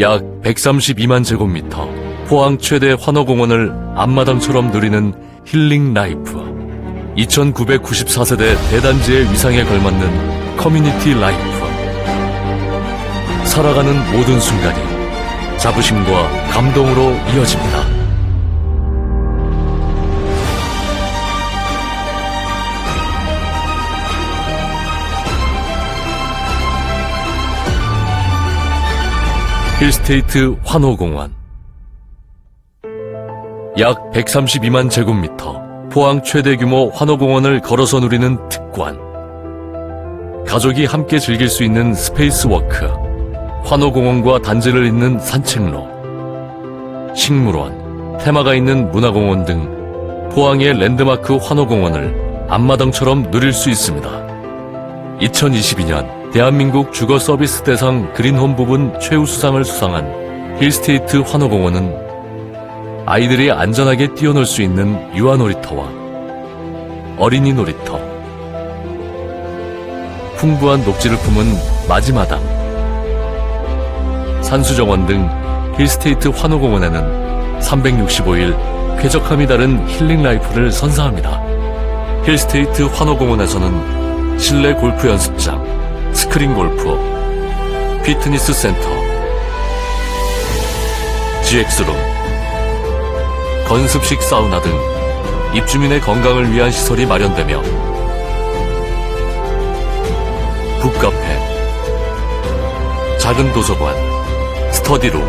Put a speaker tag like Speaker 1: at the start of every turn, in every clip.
Speaker 1: 약 132만 제곱미터, 포항 최대 환호공원을 앞마당처럼 누리는 힐링 라이프. 2994세대 대단지의 위상에 걸맞는 커뮤니티 라이프. 살아가는 모든 순간이 자부심과 감동으로 이어집니다. 힐스테이트 환호공원 약 132만 제곱미터 포항 최대 규모 환호공원을 걸어서 누리는 특관 가족이 함께 즐길 수 있는 스페이스워크 환호공원과 단지를 잇는 산책로 식물원 테마가 있는 문화공원 등 포항의 랜드마크 환호공원을 앞마당처럼 누릴 수 있습니다. 2022년 대한민국 주거 서비스 대상 그린홈 부분 최우수상을 수상한 힐스테이트 환호공원은 아이들이 안전하게 뛰어놀 수 있는 유아 놀이터와 어린이 놀이터, 풍부한 녹지를 품은 마지마당, 산수정원 등 힐스테이트 환호공원에는 365일 쾌적함이 다른 힐링 라이프를 선사합니다. 힐스테이트 환호공원에서는 실내 골프 연습장, 스크린 골프, 피트니스 센터, GX룸, 건습식 사우나 등 입주민의 건강을 위한 시설이 마련되며 북카페, 작은 도서관, 스터디룸,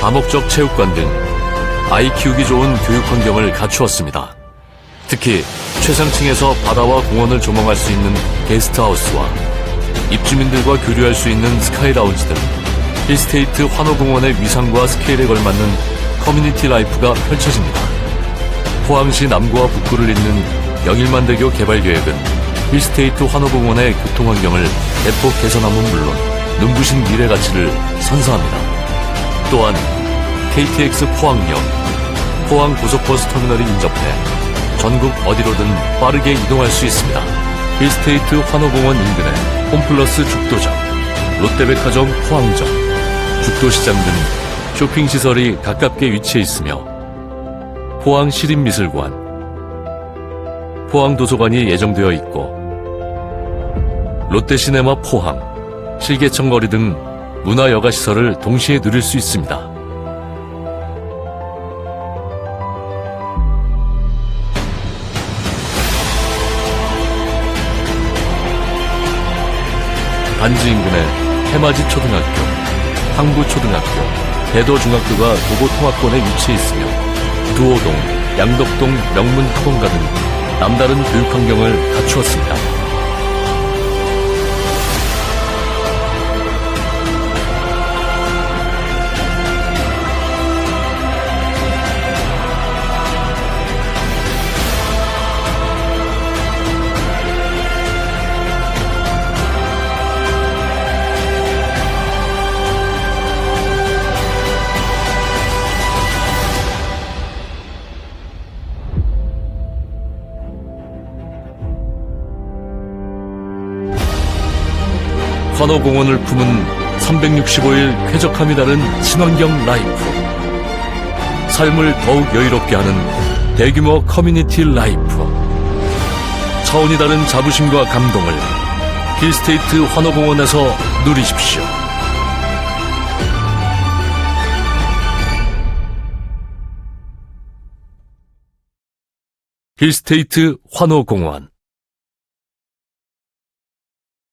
Speaker 1: 다목적 체육관 등 아이 키우기 좋은 교육 환경을 갖추었습니다. 특히 최상층에서 바다와 공원을 조망할 수 있는 게스트하우스와 입주민들과 교류할 수 있는 스카이 라운지 등 힐스테이트 환호공원의 위상과 스케일에 걸맞는 커뮤니티 라이프가 펼쳐집니다. 포항시 남구와 북구를 잇는 영일만대교 개발 계획은 힐스테이트 환호공원의 교통환경을 대폭 개선함은 물론 눈부신 미래 가치를 선사합니다. 또한 KTX 포항역, 포항 고속버스 터미널이 인접해 전국 어디로든 빠르게 이동할 수 있습니다. 힐스테이트 환호공원 인근에 홈플러스 죽도점, 롯데백화점 포항점, 죽도시장 등 쇼핑시설이 가깝게 위치해 있으며 포항 시립미술관, 포항도서관이 예정되어 있고 롯데시네마 포항, 실개청 거리 등 문화여가시설을 동시에 누릴 수 있습니다. 인근에 해맞이 초등학교, 항부초등학교, 대도중학교가 도보 통합권에 위치해 있으며 두호동, 양덕동 명문학원가 등 남다른 교육 환경을 갖추었습니다. 환호공원을 품은 365일 쾌적함이 다른 친환경 라이프. 삶을 더욱 여유롭게 하는 대규모 커뮤니티 라이프. 차원이 다른 자부심과 감동을 힐스테이트 환호공원에서 누리십시오. 힐스테이트 환호공원